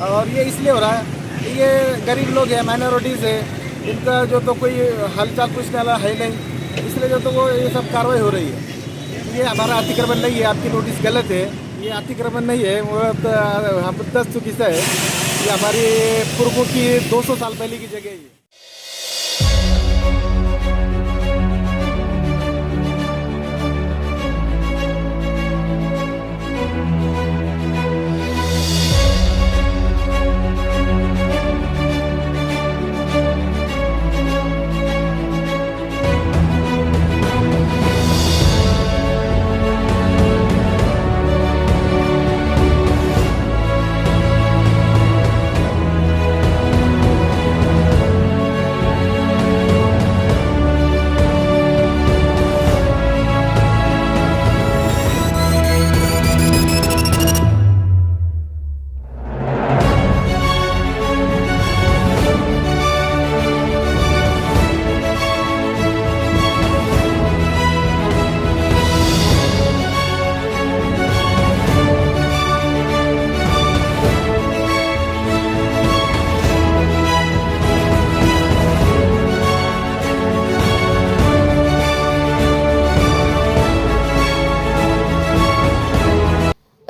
और ये इसलिए हो रहा है ये गरीब लोग हैं माइनॉरिटीज़ है, इनका जो तो कोई हलचल कुछ नाला है नहीं, इसलिए जो तो वो ये सब कार्रवाई हो रही है। ये हमारा अतिक्रमण नहीं है, आपकी नोटिस गलत है, ये अतिक्रमण नहीं है, वो तो हम दस चुकी है। ये हमारी पूर्वों की 200 साल पहले की जगह है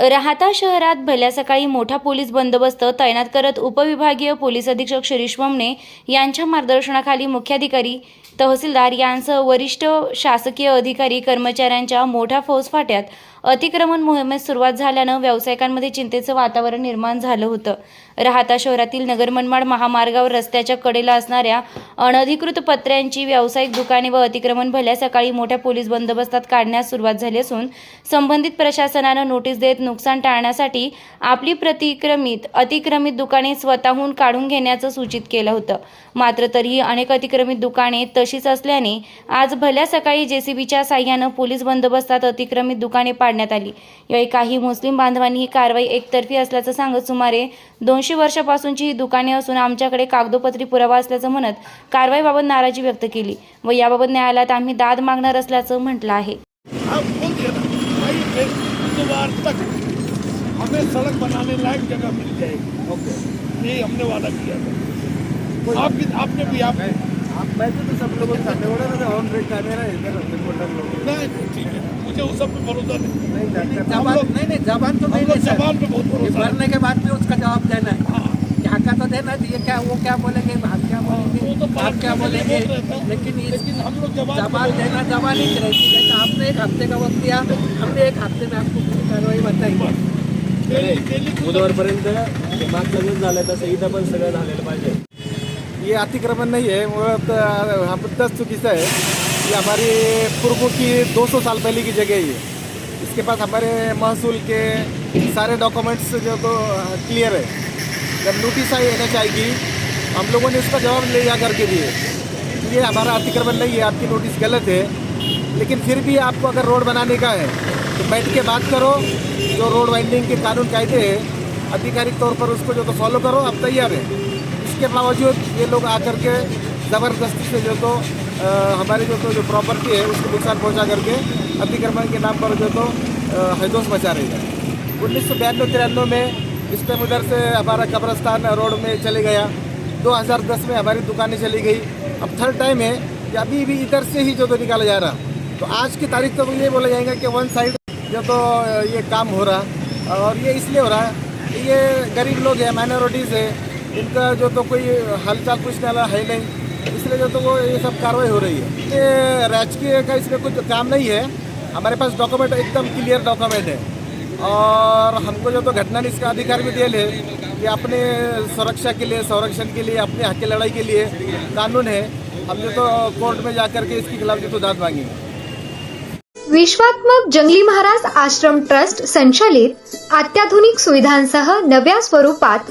राहाता शहरात भल्या सकाळी मोठा पोलीस बंदोबस्त तैनात करत उपविभागीय पोलीस अधीक्षक शिरीष ममने यांच्या मार्गदर्शनाखाली मुख्याधिकारी तहसीलदार यांसह वरिष्ठ शासकीय अधिकारी कर्मचाऱ्यांच्या मोठ्या फौजफाट्यात अतिक्रमण मोहिमेस सुरुवात झाल्यानं व्यावसायिकांमध्ये चिंतेचं वातावरण निर्माण झालं होतं. राहता शहरातील नगर मनमाड महामार्गावर रस्त्याच्या कडेला असणाऱ्या अनधिकृत पत्र्यांची व्यावसायिक दुकाने व अतिक्रमण भल्या सकाळी मोठ्या पोलीस बंदोबस्तात काढण्यास सुरुवात झाली असून संबंधित प्रशासनानं नोटीस देत नुकसान टाळण्यासाठी आपली प्रतिक्रमित अतिक्रमित दुकाने स्वतःहून काढून घेण्याचं सूचित केलं होतं. मात्र तरीही अनेक अतिक्रमित दुकाने तशीच असल्याने आज भल्या सकाळी जेसीबीच्या साह्यानं पोलीस बंदोबस्तात अतिक्रमित दुकाने पाडण्यात आली. यावेळी काही मुस्लिम बांधवांनी ही कारवाई एकतर्फी असल्याचं सांगत सुमारे दोनशे वर्षापासूनची ही दुकाने असून आमच्याकडे कागदोपत्री पुरावा असल्याचं म्हणत कारवाईबाबत नाराजी व्यक्त केली व याबाबत न्यायालयात आम्ही दाद मागणार असल्याचं म्हटलं आहे. आप बोल दिया ना भाई एक बुधवार तक हमें सड़क बनाने लायक जगह मिल जाएगी। ओके ये हमने वादा किया था। आप भी आपने भी आप आप तो सब लोगों के सामने बोला ना ऑन रेट कैमरा है इधर रिपोर्टर लोग नहीं ठीक है। मुझे उस सब पे भरोसा नहीं। नहीं जानते जवाब नहीं नहीं जवाब तो नहीं लोग नहीं सर जवान पे बहुत भरोसा भरने के बाद भी उसका जवाब देना है। हाँ। यहाँ का तो देना है ये क्या वो क्या बोलेंगे? हम क्या तो बोलेंगे? आप क्या बोलेंगे। लेकिन लेकिन हम लोग जवान जवाब देना जवान ही रहेगी। जैसे आपने एक हफ़्ते का वक्त दिया हमने एक हफ़्ते में आपको पूरी कार्रवाई बताई। बुधवारपर्यंत मागचं जसं झालं तसं इथं पण सगळं झालेलं पाहिजे. ये अतिक्रमण नहीं है हम दस चुकी से है। ये हमारी पूर्वों की 200 साल पहले की जगह ही है इसके पास हमारे महसूल के सारे डॉक्यूमेंट्स जो तो क्लियर है। जब नोटिस आई एन आएगी हम लोगों ने उसका जवाब ले जा करके दिए ये हमारा अतिक्रमण नहीं है, आपकी नोटिस गलत है। लेकिन फिर भी आपको अगर रोड बनाने का है तो बैठ के बात करो, जो रोड वाइंडिंग के कानून कायदे हैं, आधिकारिक तौर पर उसको जो तो फॉलो करो, आप तैयार है। इसके बावजूद ये लोग आकर के ज़बरदस्ती से जो तो अ, हमारी जो तो जो प्रॉपर्टी है उसको नुकसान पहुँचा करके अतिक्रमण के नाम पर जो तो हैदोस मचा रही है। उन्नीस सौ बयानवे तिरानवे में इस टाइम उधर से हमारा कब्रस्तान रोड में चले गया। 2010 में हमारी दुकानें चली गई। अब थर्ड टाइम है कि अभी भी इधर से ही जो तो निकाला जा रहा। तो आज की तारीख तो ये बोला जाएगा कि वन साइड जो तो ये काम हो रहा। और ये इसलिए हो रहा है ये गरीब लोग हैं माइनॉरिटीज़ है। इनका जो तो कोई हलचल कुछ वाला है नहीं इसलिए जो तो वो ये सब कार्रवाई हो रही है। ये राजकीय का इसमें कुछ काम नहीं है। हमारे पास डॉक्यूमेंट एकदम क्लियर डॉक्यूमेंट है। और हमको जो तो घटना इसका अधिकार भी दिया है कि अपने सुरक्षा के लिए संरक्षण के लिए अपने हक की लड़ाई के लिए कानून है। हम जो तो कोर्ट में जाकर के इसके खिलाफ जो तो दाद मांगी। विश्वात्मक जंगली महाराज आश्रम ट्रस्ट संचालित अत्याधुनिक सुविधांसह नव्या स्वरूपात